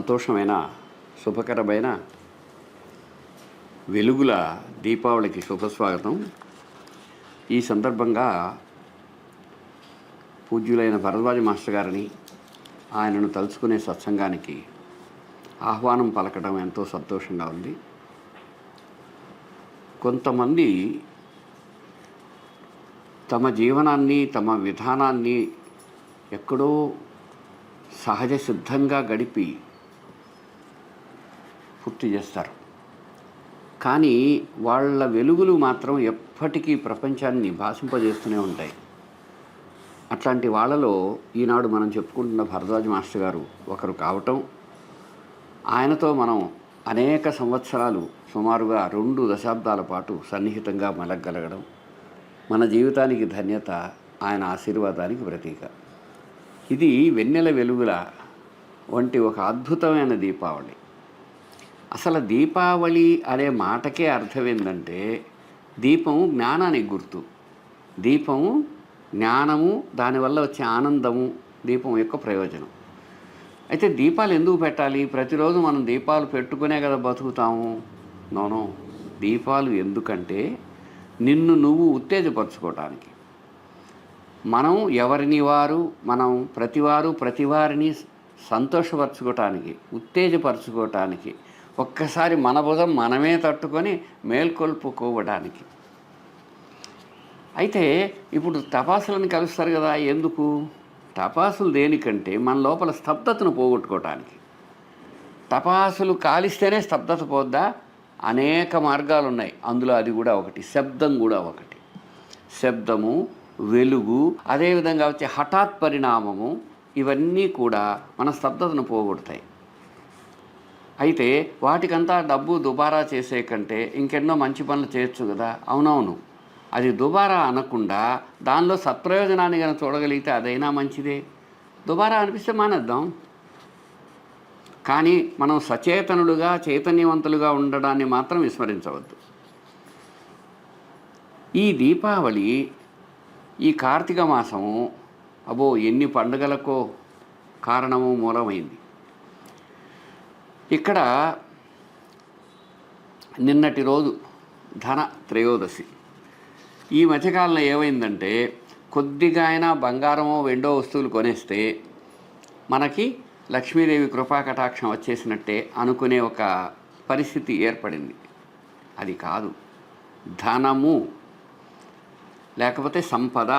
సంతోషమైన శుభకరమైన వెలుగుల దీపావళికి శుభస్వాగతం ఈ సందర్భంగా పూజ్యులైన భరద్వాజ మాస్టర్ గారిని ఆయనను తలుచుకునే సత్సంగానికి ఆహ్వానం పలకడం ఎంతో సంతోషంగా ఉంది. కొంతమంది తమ జీవనాన్ని తమ విధానాన్ని ఎక్కడో సహజ సిద్ధంగా గడిపి పూర్తి చేస్తారు. కానీ వాళ్ళ వెలుగులు మాత్రం ఎప్పటికీ ప్రపంచాన్ని భాషింపజేస్తూనే ఉంటాయి. అట్లాంటి వాళ్ళలో ఈనాడు మనం చెప్పుకుంటున్న భరద్వాజ మాస్టర్ గారు ఒకరు కావటం ఆయనతో మనం అనేక సంవత్సరాలు సుమారుగా రెండు దశాబ్దాల పాటు సన్నిహితంగా మెలగలగడం మన జీవితానికి ధన్యత ఆయన ఆశీర్వాదానికి ప్రతీక. ఇది వెన్నెల వెలుగుల వంటి ఒక అద్భుతమైన దీపావళి. అసలు దీపావళి అనే మాటకే అర్థం ఏంటంటే దీపం జ్ఞానానికి గుర్తు. దీపము జ్ఞానము దానివల్ల వచ్చే ఆనందము దీపం యొక్క ప్రయోజనం. అయితే దీపాలు ఎందుకు పెట్టాలి? ప్రతిరోజు మనం దీపాలు పెట్టుకునే కదా బతుకుతాము. నోనో దీపాలు ఎందుకంటే నిన్ను నువ్వు ఉత్తేజపరచుకోవటానికి. మనం ఎవరిని వారు? మనం ప్రతివారు ప్రతివారిని సంతోషపరచుకోవటానికి ఉత్తేజపరచుకోవటానికి ఒక్కసారి మన భుజం మనమే తట్టుకొని మేల్కొల్పుకోవడానికి. అయితే ఇప్పుడు తపాసులను కలుస్తారు కదా ఎందుకు? తపాసులు దేనికంటే మన లోపల స్తబ్దతను పోగొట్టుకోవటానికి తపాసులు కాలిస్తేనే స్తబ్దత పోద్దా? అనేక మార్గాలు ఉన్నాయి అందులో అది కూడా ఒకటి శబ్దం కూడా ఒకటి. శబ్దము వెలుగు అదేవిధంగా వచ్చే హఠాత్ పరిణామము ఇవన్నీ కూడా మన స్తబ్దతను పోగొడతాయి. అయితే వాటికంతా డబ్బు దుబారా చేసే కంటే ఇంకెన్నో మంచి పనులు చేయొచ్చు కదా? అవునవును. అది దుబారా అనకుండా దానిలో సత్ప్రయోజనాన్ని కనుక చూడగలిగితే అదైనా మంచిదే. దుబారా అనిపిస్తే మానేద్దాం. కానీ మనం సచేతనులుగా చైతన్యవంతులుగా ఉండడాన్ని మాత్రం విస్మరించవద్దు. ఈ దీపావళి ఈ కార్తీక మాసము అబో ఎన్ని పండుగలకో కారణము మూలమైంది. ఇక్కడ నిన్నటి రోజు ధన త్రయోదశి. ఈ మధ్యకాలంలో ఏమైందంటే కొద్దిగా అయినా బంగారమో వెండో వస్తువులు కొనేస్తే మనకి లక్ష్మీదేవి కృపా కటాక్షం వచ్చేసినట్టే అనుకునే ఒక పరిస్థితి ఏర్పడింది. అది కాదు. ధనము లేకపోతే సంపద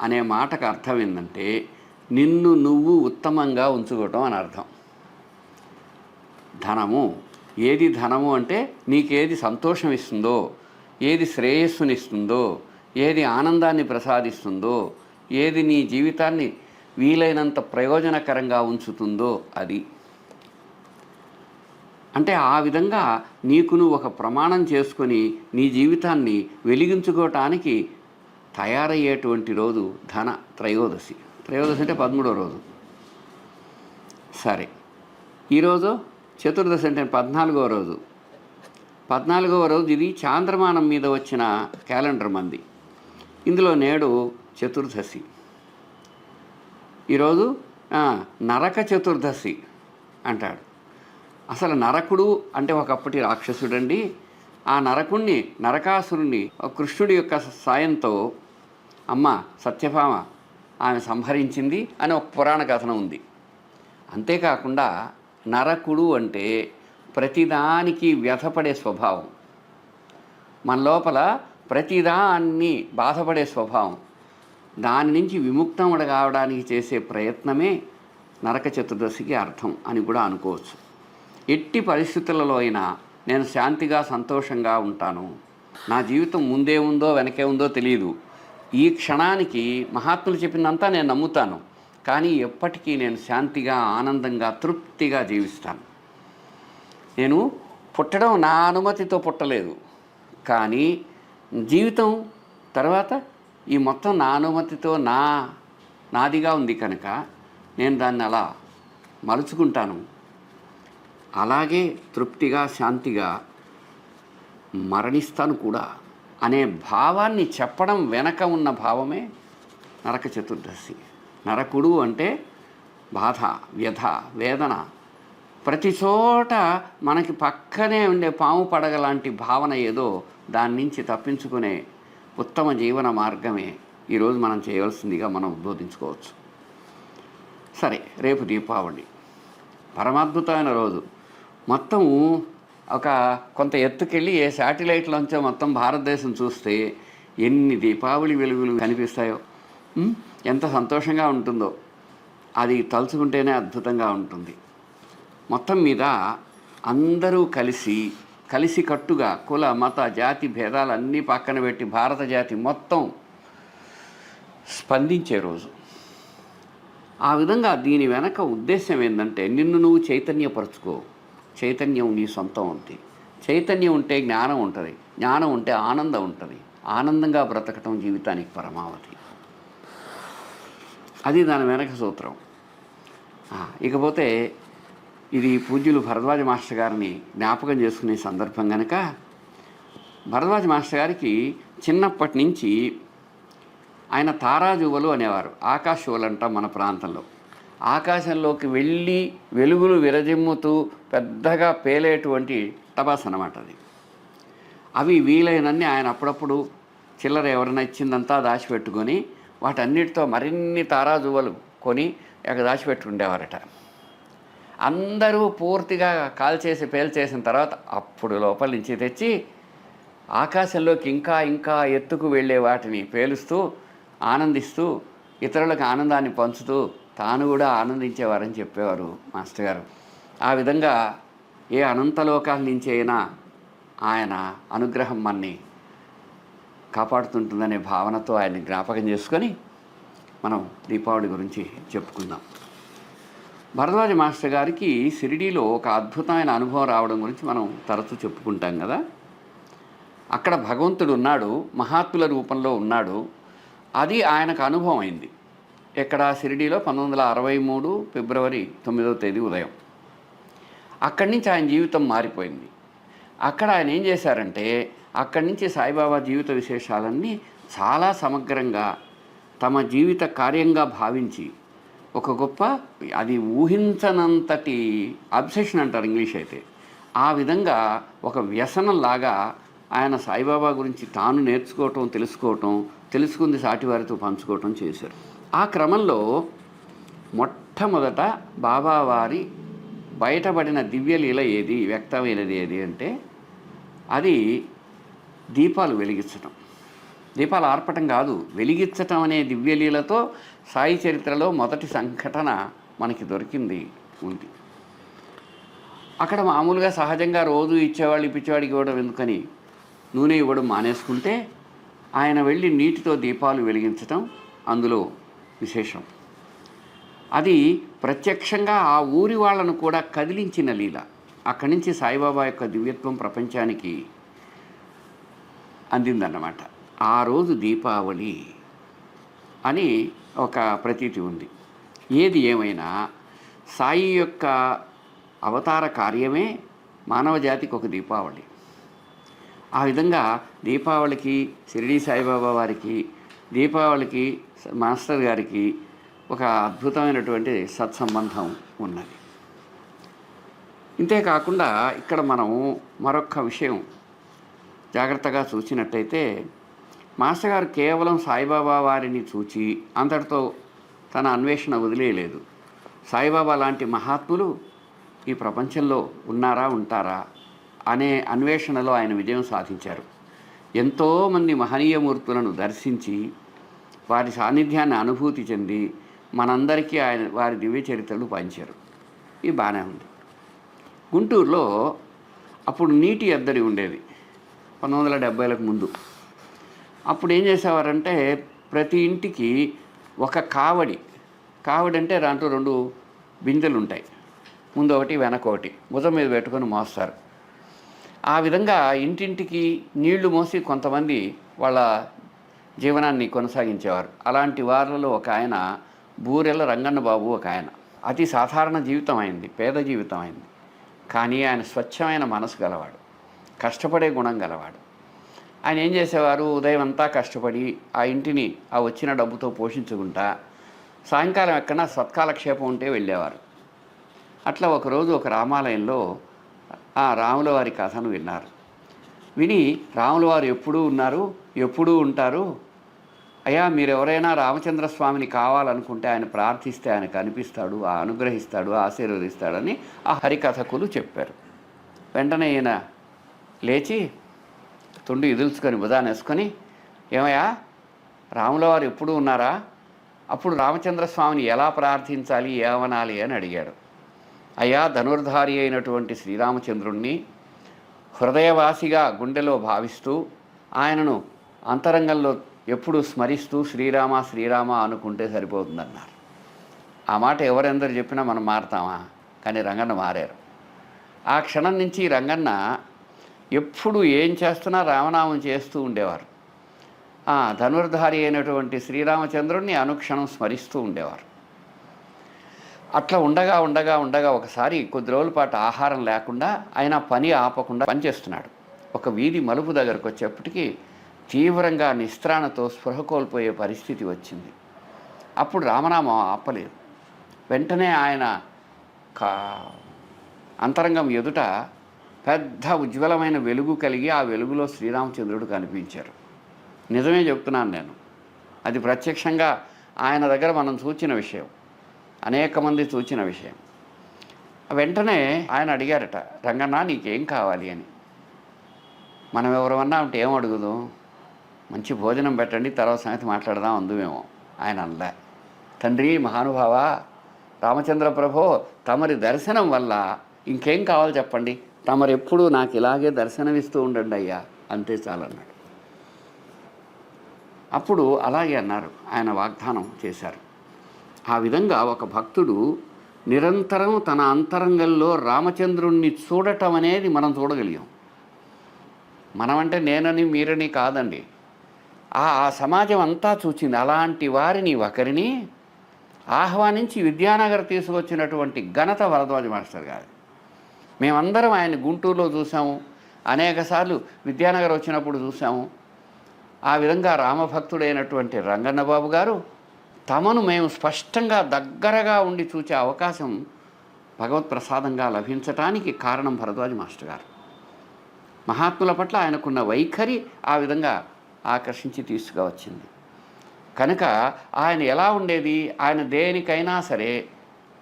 అనే మాటకు అర్థం ఏంటంటే నిన్ను నువ్వు ఉత్తమంగా ఉంచుకోవటం అని అర్థం. ధనము. ఏది ధనము అంటే నీకేది సంతోషం ఇస్తుందో ఏది శ్రేయస్సునిస్తుందో ఏది ఆనందాన్ని ప్రసాదిస్తుందో ఏది నీ జీవితాన్ని వీలైనంత ప్రయోజనకరంగా ఉంచుతుందో అది. అంటే ఆ విధంగా నీకు నువ్వు ఒక ప్రమాణం చేసుకొని నీ జీవితాన్ని వెలిగించుకోవటానికి తయారయ్యేటువంటి రోజు ధన త్రయోదశి. త్రయోదశి అంటే పదమూడవ రోజు. సరే. ఈరోజు చతుర్దశి అంటే పద్నాలుగవ రోజు. పద్నాలుగవ రోజు ఇది చాంద్రమానం మీద వచ్చిన క్యాలెండర్ మంది. ఇందులో నేడు చతుర్దశి. ఈరోజు నరక చతుర్దశి అంటాడు. అసలు నరకుడు అంటే ఒకప్పటి రాక్షసుడండి. ఆ నరకుణ్ణి నరకాసురుణ్ణి కృష్ణుడి యొక్క సాయంతో అమ్మ సత్యభామ ఆమె సంహరించింది అని ఒక పురాణ కథనం ఉంది. అంతేకాకుండా నరకుడు అంటే ప్రతిదానికి వ్యథపడే స్వభావం. మన లోపల ప్రతిదాన్ని బాధపడే స్వభావం. దాని నుంచి విముక్తం కావడానికి చేసే ప్రయత్నమే నరక చతుర్దశికి అర్థం అని కూడా అనుకోవచ్చు. ఎట్టి పరిస్థితులలో అయినా నేను శాంతిగా సంతోషంగా ఉంటాను. నా జీవితం ముందే ఉందో వెనకే ఉందో తెలియదు ఈ క్షణానికి మహాత్ములు చెప్పినంతా నేను నమ్ముతాను. కానీ ఎప్పటికీ నేను శాంతిగా ఆనందంగా తృప్తిగా జీవిస్తాను. నేను పుట్టడం నా అనుమతితో పుట్టలేదు. కానీ జీవితం తర్వాత ఈ మొత్తం నా అనుమతితో నా నాదిగా ఉంది కనుక నేను దాన్ని అలా మలుచుకుంటాను. అలాగే తృప్తిగా శాంతిగా మరణిస్తాను కూడా అనే భావాన్ని చెప్పడం వెనక ఉన్న భావమే నరక చతుర్దశి. నరకుడు అంటే బాధ వ్యధ వేదన. ప్రతి చోట మనకి పక్కనే ఉండే పాము పడగ లాంటి భావన ఏదో దాని నుంచి తప్పించుకునే ఉత్తమ జీవన మార్గమే ఈరోజు మనం చేయవలసిందిగా మనం ఉద్బోధించుకోవచ్చు సరే రేపు దీపావళి. పరమాద్భుతమైన రోజు. మొత్తం ఒక కొంత ఎత్తుకెళ్ళి ఏ శాటిలైట్లోంచో మొత్తం భారతదేశం చూస్తే ఎన్ని దీపావళి వెలుగులు కనిపిస్తాయో. ఎంత సంతోషంగా ఉంటుందో. అది తలుచుకుంటేనే అద్భుతంగా ఉంటుంది. మొత్తం మీద అందరూ కలిసి కలిసి కట్టుగా కుల మత జాతి భేదాలు అన్నీ పక్కన పెట్టి భారత జాతి మొత్తం స్పందించే రోజు. ఆ విధంగా దీని వెనక ఉద్దేశం ఏంటంటే నిన్ను నువ్వు చైతన్యపరచుకో. చైతన్యం నీ సొంతం ఉంది చైతన్యం ఉంటే జ్ఞానం ఉంటుంది. జ్ఞానం ఉంటే ఆనందం ఉంటుంది. ఆనందంగా బ్రతకటం జీవితానికి పరమావధి. అది దాని వెనక సూత్రం. ఇకపోతే ఇది పూజ్యులు భరద్వాజ మాస్టర్ గారిని జ్ఞాపకం చేసుకునే సందర్భం కనుక భరద్వాజ మాస్టర్ గారికి చిన్నప్పటి నుంచి ఆయన తారాజువలు అనేవారు. ఆకాశువలు అంట మన ప్రాంతంలో. ఆకాశంలోకి వెళ్ళి వెలుగులు విరజిమ్ముతూ పెద్దగా పేలేటువంటి టపాస్ అనమాట అది. అవి వీలైనన్ని ఆయన అప్పుడప్పుడు చిల్లర ఎవరైనా ఇచ్చిందంతా దాచిపెట్టుకొని వాటన్నిటితో మరిన్ని తారాజువలు కొని అక్కడ దాచిపెట్టుకుండేవారట అందరూ పూర్తిగా కాల్చేసి పేల్చేసిన తర్వాత అప్పుడు లోపల నుంచి తెచ్చి ఆకాశంలోకి ఇంకా ఇంకా ఎత్తుకు వెళ్ళే వాటిని పేలుస్తూ ఆనందిస్తూ ఇతరులకు ఆనందాన్ని పంచుతూ తాను కూడా ఆనందించేవారని చెప్పేవారు మాస్టర్ గారు. ఆ విధంగా ఏ అనంతలోకాల నుంచి అయినా ఆయన అనుగ్రహం మన్ని కాపాడుతుంటుందనే భావనతో ఆయన్ని జ్ఞాపకం చేసుకొని మనం దీపావళి గురించి చెప్పుకుందాం. భరద్వాజ మాస్టర్ గారికి షిరిడీలో ఒక అద్భుతమైన అనుభవం రావడం గురించి మనం తరచూ చెప్పుకుంటాం కదా. అక్కడ భగవంతుడు ఉన్నాడు మహాత్ముల రూపంలో ఉన్నాడు. అది ఆయనకు అనుభవం అయింది. ఇక్కడ షిరిడీలో పంతొమ్మిది వందల అరవై మూడు ఫిబ్రవరి తొమ్మిదవ తేదీ ఉదయం. అక్కడి నుంచి ఆయన జీవితం మారిపోయింది. అక్కడ ఆయన ఏం చేశారంటే అక్కడి నుంచి సాయిబాబా జీవిత విశేషాలన్నీ చాలా సమగ్రంగా తమ జీవిత కార్యంగా భావించి ఒక గొప్ప అది ఊహించనంతటి అబ్సెషన్ అంటారు ఇంగ్లీష్ అయితే. ఆ విధంగా ఒక వ్యసనంలాగా ఆయన సాయిబాబా గురించి తాను నేర్చుకోవటం తెలుసుకోవటం తెలుసుకుంది సాటివారితో పంచుకోవటం చేశారు. ఆ క్రమంలో మొట్టమొదట బాబావారి బయటపడిన దివ్యలీల ఏది వ్యక్తమైనది ఏది అంటే అది దీపాలు వెలిగించటం. దీపాలు ఆర్పటం కాదు వెలిగించటం అనే దివ్యలీలతో సాయి చరిత్రలో మొదటి సంఘటన మనకి దొరికింది ఉంది. అక్కడ మామూలుగా సహజంగా రోజు ఇచ్చేవాళ్ళు ఇప్పించేవాడికి ఇవ్వడం ఎందుకని? నూనె ఇవ్వడం మానేసుకుంటే ఆయన వెళ్ళి నీటితో దీపాలు వెలిగించటం అందులో విశేషం. అది ప్రత్యక్షంగా ఆ ఊరి వాళ్ళను కూడా కదిలించిన లీల. అక్కడి నుంచి సాయిబాబా యొక్క దివ్యత్వం ప్రపంచానికి అందిందన్నమాట. ఆ రోజు దీపావళి అని ఒక ప్రతీతి ఉంది. ఏది ఏమైనా సాయి యొక్క అవతార కార్యమే మానవ జాతికి ఒక దీపావళి. ఆ విధంగా దీపావళికి షిరిడి సాయిబాబా వారికి దీపావళికి మాస్టర్ గారికి ఒక అద్భుతమైనటువంటి సత్సంబంధం ఉన్నది. ఇంతేకాకుండా ఇక్కడ మనం మరొక విషయం జాగ్రత్తగా చూసినట్టయితే మాస్టర్ గారు కేవలం సాయిబాబా వారిని చూచి అంతటితో తన అన్వేషణ వదిలేయలేదు. సాయిబాబా లాంటి మహాత్ములు ఈ ప్రపంచంలో ఉన్నారా ఉంటారా అనే అన్వేషణలో ఆయన విజయం సాధించారు. ఎంతోమంది మహనీయమూర్తులను దర్శించి వారి సాన్నిధ్యాన్ని అనుభూతి చెంది మనందరికీ ఆయన వారి దివ్య చరిత్రలు పంచారు. ఇది బాగానే ఉంది. గుంటూరులో అప్పుడు నీటి ఎద్దడి ఉండేది. పంతొమ్మిది వందల డెబ్బైలకు ముందు. అప్పుడు ఏం చేసేవారంటే ప్రతి ఇంటికి ఒక కావడి కావడి అంటే దాంట్లో రెండు బిందెలు ఉంటాయి. ముందు ఒకటి వెనక ఒకటి. భుజం మీద పెట్టుకొని మోస్తారు. ఆ విధంగా ఇంటింటికి నీళ్ళు మోసి కొంతమంది వాళ్ళ జీవనాన్ని కొనసాగించేవారు. అలాంటి వారిలో ఒక ఆయన బూరెల రంగన్న బాబు ఒక ఆయన. అతి సాధారణ జీవితం అయింది పేద జీవితం అయింది. కానీ ఆయన స్వచ్ఛమైన మనసు గలవాడు. కష్టపడే గుణం గలవాడు. ఆయన ఏం చేసేవారు? ఉదయం అంతా కష్టపడి ఆ ఇంటిని ఆ వచ్చిన డబ్బుతో పోషించుకుంటా సాయంకాలం ఎక్కడన్నా సత్కాలక్షేపం ఉంటే వెళ్ళేవారు. అట్లా ఒకరోజు ఒక రామాలయంలో ఆ రాముల వారి కథను విన్నారు. విని రాముల వారు ఎప్పుడూ ఉన్నారు? ఎప్పుడూ ఉంటారు? అయ్యా మీరు ఎవరైనా రామచంద్ర స్వామిని కావాలనుకుంటే ఆయన ప్రార్థిస్తే ఆయన కనిపిస్తాడు ఆ అనుగ్రహిస్తాడు ఆశీర్వదిస్తాడని ఆ హరికథకులు చెప్పారు. వెంటనే ఈయన లేచి తుండి ఇదుల్చుకొని వేసుకొని ఏమయ్యా రాముల వారు ఎప్పుడు ఉన్నారా? అప్పుడు రామచంద్ర స్వామిని ఎలా ప్రార్థించాలి ఏమనాలి అని అడిగాడు. అయ్యా ధనుర్ధారి అయినటువంటి శ్రీరామచంద్రుణ్ణి హృదయవాసిగా గుండెలో భావిస్తూ ఆయనను అంతరంగంలో ఎప్పుడు స్మరిస్తూ శ్రీరామ శ్రీరామ అనుకుంటే సరిపోతుందన్నారు. ఆ మాట ఎవరెందరు చెప్పినా మనం మారతామా? కానీ రంగన్న మారారు. ఆ క్షణం నుంచి రంగన్న ఎప్పుడు ఏం చేస్తున్నా రామనామం చేస్తూ ఉండేవారు. ఆ ధనుర్ధారి అయినటువంటి శ్రీరామచంద్రుణ్ణి అనుక్షణం స్మరిస్తూ ఉండేవారు. అట్లా ఉండగా ఉండగా ఉండగా ఒకసారి కొద్ది రోజుల పాటు ఆహారం లేకుండా ఆయన పని ఆపకుండా పనిచేస్తున్నాడు. ఒక వీధి మలుపు దగ్గరకు వచ్చేప్పటికీ తీవ్రంగా నిస్త్రాణతో స్పృహ కోల్పోయే పరిస్థితి వచ్చింది. అప్పుడు రామనామం ఆపలేదు. వెంటనే ఆయన కా అంతరంగం ఎదుట పెద్ద ఉజ్వలమైన వెలుగు కలిగి ఆ వెలుగులో శ్రీరామచంద్రుడు కనిపించారు. నిజమే చెప్తున్నాను నేను. అది ప్రత్యక్షంగా ఆయన దగ్గర మనం చూచిన విషయం. అనేక మంది చూచిన విషయం. వెంటనే ఆయన అడిగారట రంగన్న నీకేం కావాలి? అని. మనం ఎవరమన్నా ఉంటే ఏం అడుగుదు? మంచి భోజనం పెట్టండి తర్వాత సంగతి మాట్లాడదాం అందుమేమో ఆయన అనలే. తండ్రి మహానుభావ రామచంద్ర ప్రభో తమరి దర్శనం వల్ల ఇంకేం కావాలి చెప్పండి? తమరెప్పుడు నాకు ఇలాగే దర్శనమిస్తూ ఉండండి అయ్యా అంతే చాలన్నాడు. అప్పుడు అలాగే అన్నారు ఆయన వాగ్దానం చేశారు. ఆ విధంగా ఒక భక్తుడు నిరంతరం తన అంతరంగంలో రామచంద్రుణ్ణి చూడటం అనేది మనం చూడగలిగాం. మనమంటే నేనని మీరని కాదండి. ఆ ఆ సమాజం అంతా చూచింది. అలాంటి వారిని ఒకరిని ఆహ్వానించి విద్యానగర్ తీసుకొచ్చినటువంటి ఘనత వరద్వాజ మాస్టర్ గారు మేమందరం ఆయన గుంటూరులో చూసాము అనేకసార్లు విద్యానగర్ వచ్చినప్పుడు చూసాము ఆ విధంగా రామభక్తుడైనటువంటి రంగన్నబాబు గారు తమను మేము స్పష్టంగా దగ్గరగా ఉండి చూచే అవకాశం భగవత్ ప్రసాదంగా లభించటానికి కారణం భరద్వాజ మాస్టర్ గారు. మహాత్ముల పట్ల ఆయనకున్న వైఖరి ఆ విధంగా ఆకర్షించి తీసుకువచ్చింది. కనుక ఆయన ఎలా ఉండేది ఆయన దేనికైనా సరే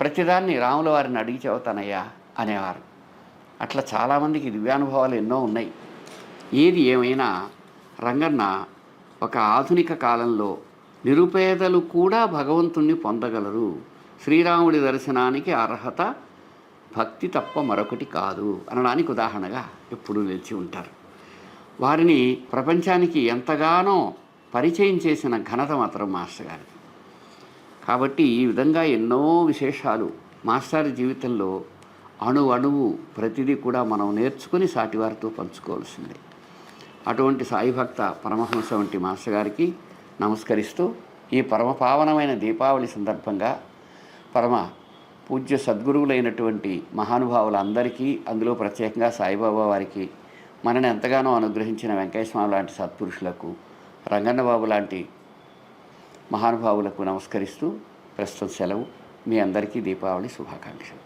ప్రతిదాన్ని రాముల వారిని అడిగి చెబుతానయ్యా అనేవారు. అట్లా చాలామందికి దివ్యానుభవాలు ఎన్నో ఉన్నాయి. ఏది ఏమైనా రంగన్న ఒక ఆధునిక కాలంలో నిరుపేదలు కూడా భగవంతుణ్ణి పొందగలరు. శ్రీరాముడి దర్శనానికి అర్హత భక్తి తప్ప మరొకటి కాదు అనడానికి ఉదాహరణగా ఎప్పుడూ నిలిచి ఉంటారు. వారిని ప్రపంచానికి ఎంతగానో పరిచయం చేసిన ఘనత మాత్రం మాస్టర్ గారి కాబట్టి ఈ విధంగా ఎన్నో విశేషాలు మాస్టర్ జీవితంలో అణు అణువు ప్రతిదీ కూడా మనం నేర్చుకుని సాటివారితో పంచుకోవాల్సిందే. అటువంటి సాయి భక్త పరమహంస వంటి మాస్టర్ గారికి నమస్కరిస్తూ ఈ పరమ పావనమైన దీపావళి సందర్భంగా పరమ పూజ్య సద్గురువులైనటువంటి మహానుభావులందరికీ అందులో ప్రత్యేకంగా సాయిబాబా వారికి మనని ఎంతగానో అనుగ్రహించిన వెంకయ్య లాంటి సత్పురుషులకు రంగన్నబాబు లాంటి మహానుభావులకు నమస్కరిస్తూ ప్రస్తుతం సెలవు. మీ అందరికీ దీపావళి శుభాకాంక్షలు.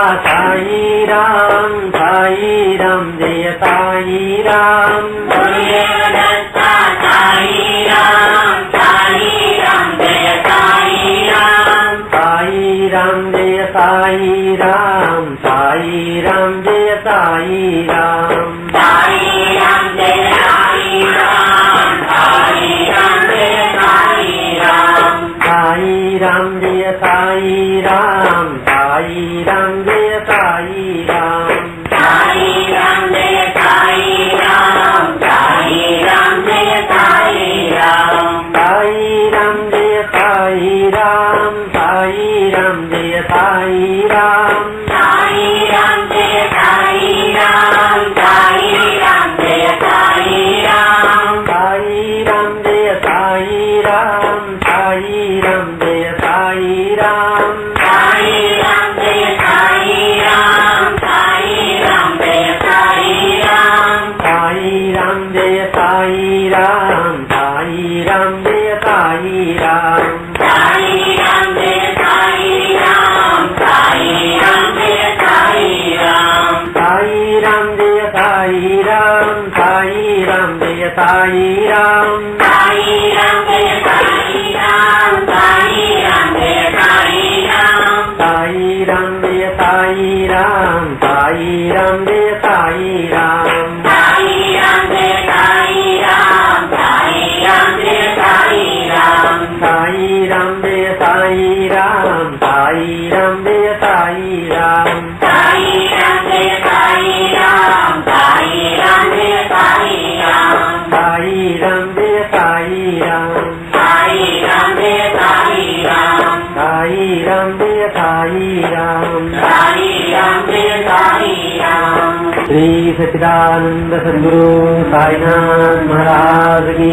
sai ram sai ram jaya sai ram jaya datta sai ram sai ram jaya sai ram sai ram jaya sai ram sai ram jaya sai ram sai ram jaya sai ram sai ram jaya sai ram sai ram jaya sai ram श्रीसच्चिदानन्दसद्गुरुकायिना महाराजी